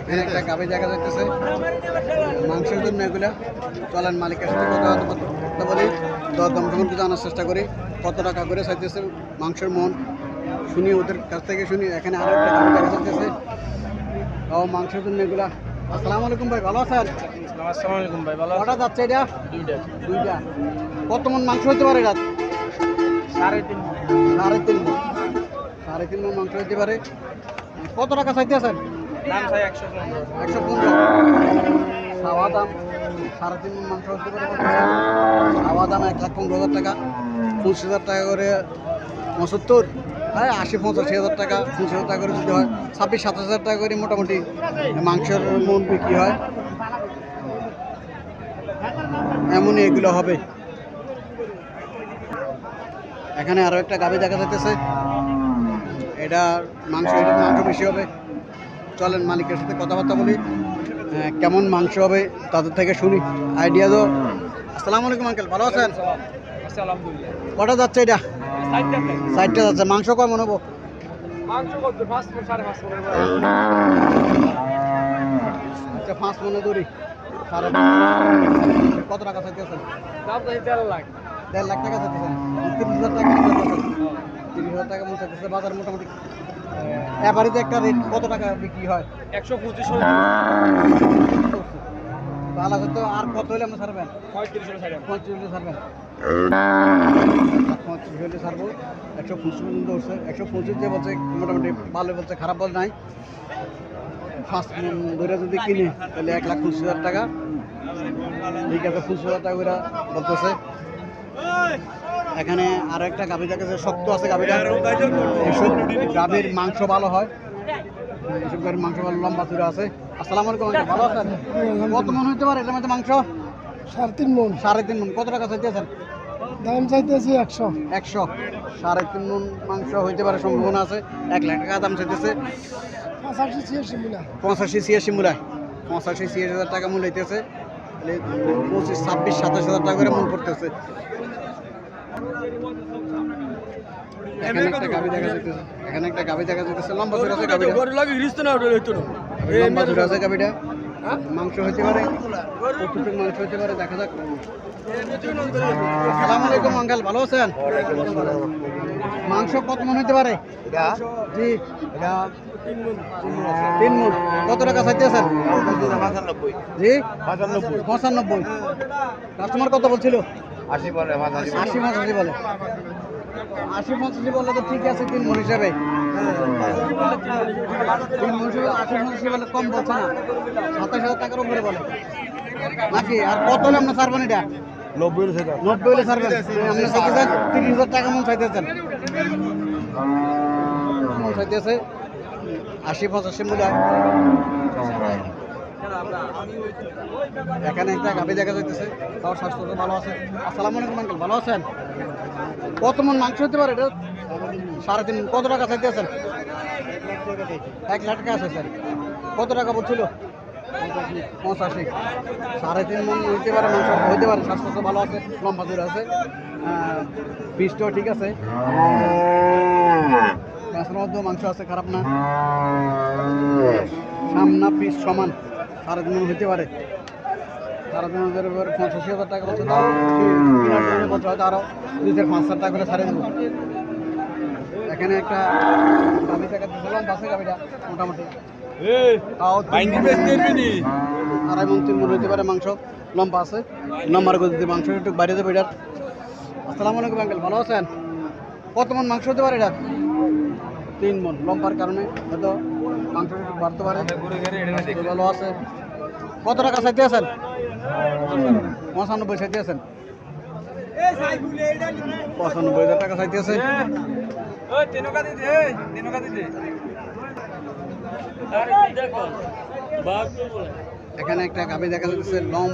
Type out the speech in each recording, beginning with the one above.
এখানে একটা গাভি দেখা যাচ্ছে মাংসের জন্য এগুলা চলেন মালিকের সাথে কথা কথা বলি দর দম সম্পর্কে জানার চেষ্টা করি কত টাকা করে চাইতেছে মাংসের মন শুনি ওদের কাছ থেকে শুনি এখানে আরও একটা গাভি দেখা যাচ্ছে ও মাংসের জন্য এগুলা। আসসালামু আলাইকুম ভাই ভালো আছেন? আসসালামু আলাইকুম ভাই ভালো কটা যাচ্ছে এটা? দুইটা। দুইটা। কত মন মাংস হতে পারে রাত সাড়ে তিন সাড়ে তিন মন। সাড়ে তিন মন মাংস হতে পারে। কত টাকা চাইতে আছেন? চাই একশো পনেরো। খাওয়া দাম সাড়ে তিন মন মাংস হতে পারে। খাওয়া দাম এক লাখ পনেরো হাজার টাকা। পঁচিশ হাজার টাকা করে পঁচাত্তর। হ্যাঁ আশি পঁচাশি হাজার টাকা পঁচিশ হাজার টাকা করে যদি হয়। ছাব্বিশ সাতাশ হাজার টাকা করে মোটামুটি মাংসের মন বিক্রি হয়। এমনই এগুলো হবে। এখানে আরও একটা গাভি দেখা যাইতেছে। এটা মাংস এটা মাংস বেশি হবে। চলেন মালিকের সাথে কথাবার্তা বলি। কেমন মাংস হবে তাদের থেকে শুনি। আইডিয়া তো আসসালামু আলাইকুম আঙ্কেল। ভালো আছেন? কটা যাচ্ছে এটা? সাইডটা যাচ্ছে। মাংস কেমন মনে হব? আচ্ছা পাঁচ মনে দড়ি কত টাকা চাইতেছেন? দাম লাখ। দেড় লাখ টাকা চাইতেছেন। তিরিশ হাজার টাকা চাইতেছেন। তিরিশ হাজার টাকা মনে বাজার মোটামুটি একটা রেট কত টাকা বিক্রি হয়? একশো পঁচিশ তো আর কত হলে আমরা ছাড়বেন? পঁয়ত্রিশ হলে সাইড পঁয়ত্রিশ হলে ছাড়বেন। পঁয়ত্রিশ হলে ছাড়বো। একশো পঁচিশ পর্যন্ত উঠছে একশো পঁচিশ যে বলছে মোটামুটি ভালো বলছে খারাপ বল নাই। ফার্স্ট ধরে যদি কিনে তাহলে এক লাখ পঁচিশ হাজার টাকা। ঠিক আছে পঁচিশ হাজার টাকা করে বলতেছে। এখানে আরও একটা গাভি দেখেছে শক্ত আছে গাভিটা। এসব গাভীর মাংস ভালো হয়। এসব গাভীর মাংস ভালো লম্বা চূড়া আছে। আসসালামু আলাইকুম ভালো আছেন? কত মন হইতে পারে এটার মধ্যে মাংস? সাড়ে তিন মন। সাড়ে তিন মন। কত টাকা চাইতেছেন? দাম চাইতেছি একশো। একশো। সাড়ে তিন মন মাংস হইতে পারে সম্ভাবনা আছে। এক লাখ টাকা দাম চাইতেছে। পাঁচাশি ছিয়াশি মিলা। পঁচাশি ছিয়াশি মূলায় পঁচাশি ছিয়াশি হাজার টাকা মূল হইতেছে। পঁচিশ ছাব্বিশ সাতাশ হাজার টাকা করে মূল পড়তেছে। এখানে একটা দেখা যাইতেছে। এখানে একটা গাভি দেখা যাইতেছে। লম্বা চূড়া আছে গাভিটা। লাগে হিরিস্তে না ওটা হইতো লম্বা চূড়া আছে গাভিটা। মাংস হইতে পারে কতটুকু মাংস হইতে পারে দেখা যাক। আসসালামু আলাইকুম আঙ্কেল ভালো আছেন? মাংস কত মন হইতে পারে? জি। তিন মন। কত টাকা চাইতেছেন? জি? পঁচানব্বই। কাস্টমার কত বলছিল? আশি বলে আশি পঁচাশি বলে। আশি পঁচাশি বলে তো ঠিক আছে তিন মন হিসাবে। তিন মন হিসাবে আশি পঁচাশি বলে কম বলছে না। সাতাশ হাজার টাকার উপরে বলে। নাকি? আর কত হলে আপনার ছাড়বেন এটা? নব্বই নব্বই হলে ছাড়বেন। আপনি চাইতেছেন তিরিশ হাজার টাকা মন চাইতেছেন। মন চাইতেছে আশি পঁচাশি মূল্য এখানে একটা গাভি দেখা যাইতেছে, তাও স্বাস্থ্য তো ভালো আছে। আসসালামু আলাইকুম আঙ্কেল ভালো আছেন? কত মন মাংস হতে পারে? এটা সাড়ে তিন কত টাকা চাইতেছেন এক লাখ টাকা আছে স্যার কত টাকা বলছিল? পঁচাশি। সাড়ে তিন মন হইতে পারে, মাংস হইতে পারে স্বাস্থ্য তো ভালো আছে, লম্বা দূর আছে। পিসটাও ঠিক আছে। মাংস আছে, খারাপ না। সামনা পিস সমান। সাড়ে তিন হইতে পারে। সাড়ে তিন হাজার উপর পঁচাশি হাজার টাকা হয়তো আরও দুই পাঁচ হাজার টাকা করে ছাড়ে দেবো এখানে একটা টাকা দিয়েছিলাম বাসে মোটামুটি। আড়াই মন তিন মন হইতে পারে মাংস লম্বা আছে। লম্বার গতিতে মাংস একটু বাইরে যাবে এটার। আসসালামু আলাইকুম আঙ্কেল ভালো আছেন? কত মন মাংস হতে পারে এটা তিন মন লম্বার কারণে হয়তো মাংস বাড়তে পারে ভালো আছে। কত টাকা চাইতে আছেন? পঁচানব্বই চাইতে আছেন। পঁচানব্বই হাজার টাকা চাইতে আছে। দিতে এখানে একটা গাভি দেখা যাচ্ছে লম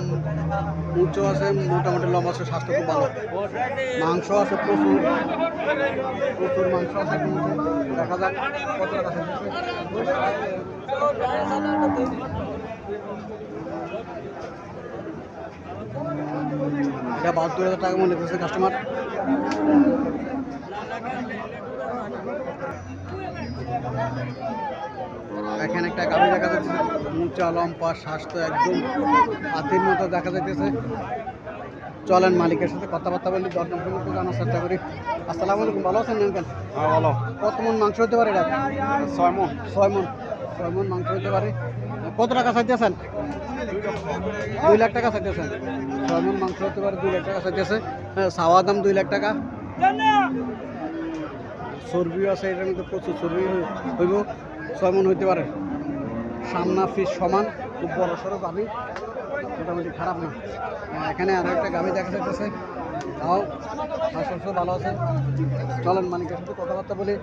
উঁচু আছে, মোটামুটি লম আছে, স্বাস্থ্য খুব ভালো। মাংস আছে প্রচুর। প্রচুর মাংস আছে দেখা যাক কত এটা বাহাত্তর হাজার টাকা মনে করছে কাস্টমার এখানে একটা গাড়ি দেখা যাচ্ছে উঁচা লম্পা স্বাস্থ্য একদম হাতির মতো দেখা যাইতেছে। চলেন মালিকের সাথে কথাবার্তা বলি দরদাম সম্পর্কে জানার চেষ্টা করি। আসসালামু আলাইকুম ভালো আছেন আঙ্কেল হ্যাঁ বলো কত মন মাংস হতে পারে এটা ছয় মন। ছয় মন। ছয় মন মাংস হতে পারে। কত টাকা চাইতেছেন? দুই লাখ টাকা চাইতেছেন। ছয় মন মাংস হতে পারে দুই লাখ টাকা চাইতেছে। হ্যাঁ চাওয়া দাম দুই লাখ টাকা। চর্বিও আছে এটার মধ্যে প্রচুর চর্বি হই- হইব। ছয় মন হইতে পারে। সামনা ফিস সমান খুব বড় সড়ো গাভি মোটামুটি খারাপ না। হ্যাঁ, এখানে আরও একটা গাভি দেখা যাচ্ছে তাও স্বাস্থ্য ভালো আছে। চলেন মানিকের সাথে কথাবার্তা বলি।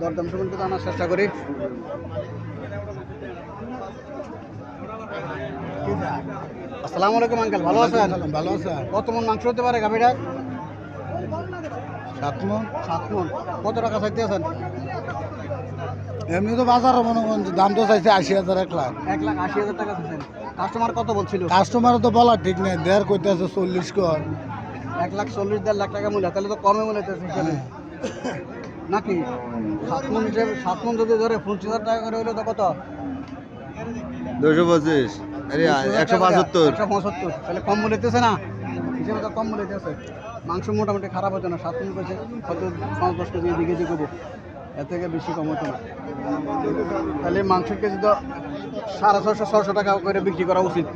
দরদাম সম্পর্কে জানার চেষ্টা করি। আসসালামু আলাইকুম আঙ্কেল। ভালো আছেন? ভালো আছে। কত মন মাংস হতে পারে গাভিটা সাত মন। সাত মন। কত টাকা চাইতে আছেন? এমনি তো বাজার মনে করেন দাম তো চাইছে আশি হাজার এক লাখ। এক লাখ আশি হাজার টাকা চাইছেন। কাস্টমার কত বলছিল? কাস্টমার তো বলা ঠিক নেই দেড় কইতেছে চল্লিশ কর। এক লাখ চল্লিশ দেড় লাখ টাকা মূল্য তাহলে তো কমে মূল্য নাকি? সাত মন হিসেবে সাত মন যদি ধরে পঁচিশ হাজার টাকা করে হইলে তো কত? দুশো পঁচিশ। আরে একশো পঁচাত্তর। একশো পঁচাত্তর। তাহলে কম মূল্য দিতেছে না? হিসেবে তো কম মূল্য দিতেছে মাংস মোটামুটি খারাপ হতো না সাত মন পেয়েছে হয়তো পাঁচ দশ কেজি দিকে দিকে দেবো এর থেকে বেশি কম হতো না। তাহলে মাংসের কেজি তো সাড়ে ছশো ছশো টাকা করে বিক্রি করা উচিত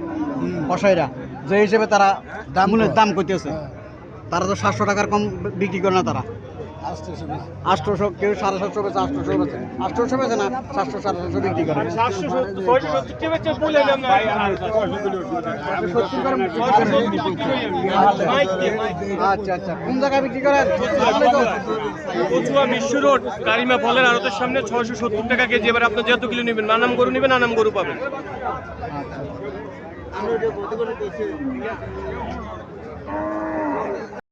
কষাইরা যে হিসেবে তারা দাম মূল্যের কম। দাম করতেছে তারা তো সাতশো টাকার কম বিক্রি করে না তারা। আটশোশো কেউ সাড়ে সাতশো বেছে আটশোশো বেছে আটশোশো বেছে না সাতশো সাড়ে সাতশো বিক্রি করে। বিক্রি করে। আচ্ছা আচ্ছা। কোন জায়গায় বিক্রি করেন? কচুয়া বিশ্ব রোড, কারিমা ফলের আড়তের সামনে ছয়শো সত্তর টাকা কেজি। এবার আপনি যত কিলো নেবেন, নানাম গরু নেবেন, নানাম গরু পাবেন। আচ্ছা।